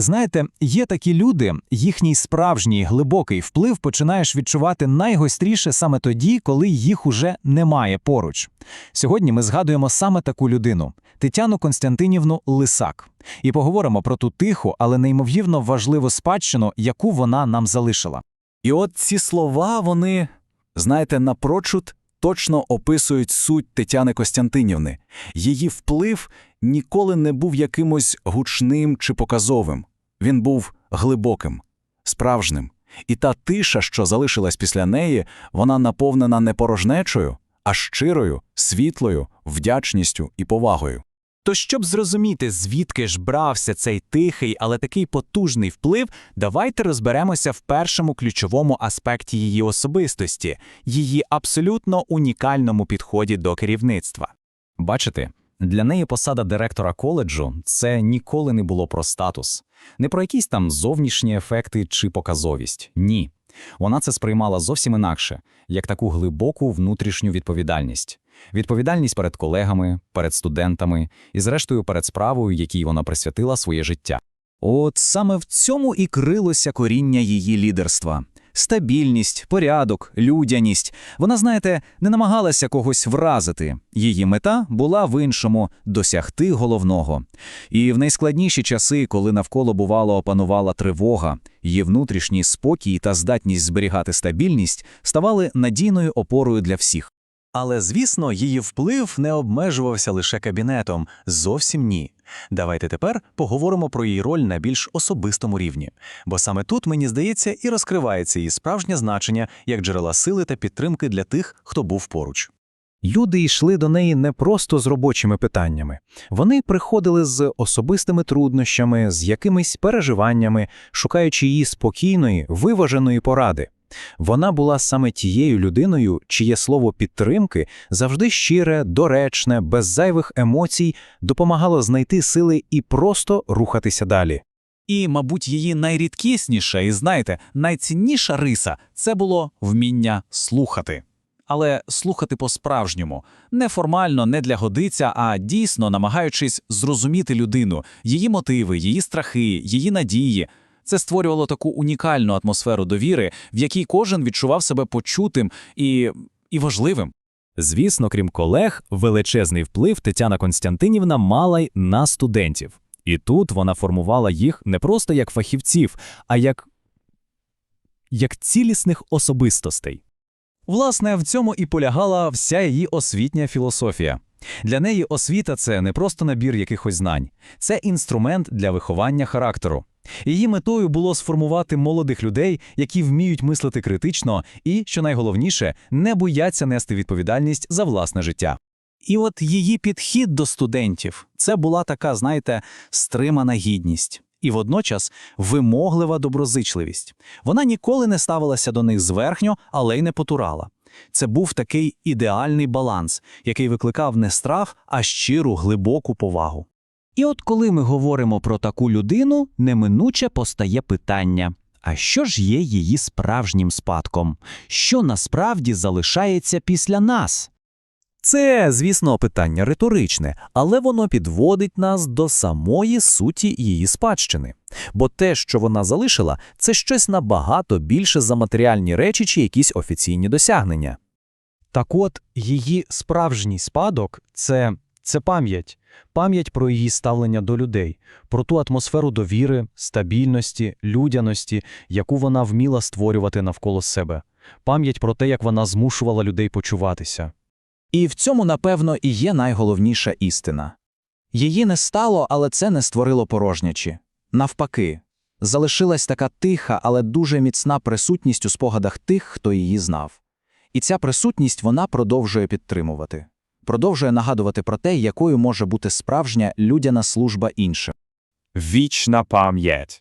Знаєте, є такі люди, їхній справжній глибокий вплив починаєш відчувати найгостріше саме тоді, коли їх уже немає поруч. Сьогодні ми згадуємо саме таку людину Тетяну Константинівну Лисак, і поговоримо про ту тиху, але неймовірно важливу спадщину, яку вона нам залишила. І от ці слова, вони, знаєте, напрочуд точно описують суть Тетяни Костянтинівни. Її вплив ніколи не був якимось гучним чи показовим. Він був глибоким, справжнім. І та тиша, що залишилась після неї, вона наповнена не порожнечою, а щирою, світлою, вдячністю і повагою. То щоб зрозуміти, звідки ж брався цей тихий, але такий потужний вплив, давайте розберемося в першому ключовому аспекті її особистості її абсолютно унікальному підході до керівництва. Бачите, для неї посада директора коледжу це ніколи не було про статус, не про якісь там зовнішні ефекти чи показовість. Ні. Вона це сприймала зовсім інакше, як таку глибоку внутрішню відповідальність. Відповідальність перед колегами, перед студентами і, зрештою, перед справою, якій вона присвятила своє життя. От саме в цьому і крилося коріння її лідерства. Стабільність, порядок, людяність. Вона, знаєте, не намагалася когось вразити. Її мета була в іншому досягти головного. І в найскладніші часи, коли навколо бувало опанувала тривога, її внутрішній спокій та здатність зберігати стабільність ставали надійною опорою для всіх. Але, звісно, її вплив не обмежувався лише кабінетом. Зовсім ні. Давайте тепер поговоримо про її роль на більш особистому рівні. Бо саме тут, мені здається, і розкривається її справжнє значення як джерела сили та підтримки для тих, хто був поруч. Люди йшли до неї не просто з робочими питаннями. Вони приходили з особистими труднощами, з якимись переживаннями, шукаючи її спокійної, виваженої поради. Вона була саме тією людиною, чиє слово підтримки завжди щире, доречне, без зайвих емоцій допомагало знайти сили і просто рухатися далі. І, мабуть, її найрідкісніша і, знаєте, найцінніша риса це було вміння слухати. Але слухати по-справжньому, не формально, не для годиця, а дійсно намагаючись зрозуміти людину, її мотиви, її страхи, її надії. Це створювало таку унікальну атмосферу довіри, в якій кожен відчував себе почутим і, і важливим. Звісно, крім колег, величезний вплив Тетяна Константинівна мала й на студентів. І тут вона формувала їх не просто як фахівців, а як, як цілісних особистостей. Власне, в цьому і полягала вся її освітня філософія. Для неї освіта це не просто набір якихось знань, це інструмент для виховання характеру. Її метою було сформувати молодих людей, які вміють мислити критично і, що найголовніше, не бояться нести відповідальність за власне життя. І от її підхід до студентів це була така, знаєте, стримана гідність. І водночас вимоглива доброзичливість. Вона ніколи не ставилася до них зверхньо, але й не потурала. Це був такий ідеальний баланс, який викликав не страх, а щиру глибоку повагу. І от коли ми говоримо про таку людину, неминуче постає питання: а що ж є її справжнім спадком? Що насправді залишається після нас? Це, звісно, питання риторичне, але воно підводить нас до самої суті її спадщини. Бо те, що вона залишила, це щось набагато більше за матеріальні речі чи якісь офіційні досягнення. Так от, її справжній спадок це, це пам'ять, пам'ять про її ставлення до людей, про ту атмосферу довіри, стабільності, людяності, яку вона вміла створювати навколо себе, пам'ять про те, як вона змушувала людей почуватися. І в цьому, напевно, і є найголовніша істина. Її не стало, але це не створило порожнячі. Навпаки, залишилась така тиха, але дуже міцна присутність у спогадах тих, хто її знав. І ця присутність вона продовжує підтримувати, продовжує нагадувати про те, якою може бути справжня людяна служба іншим. Вічна пам'ять.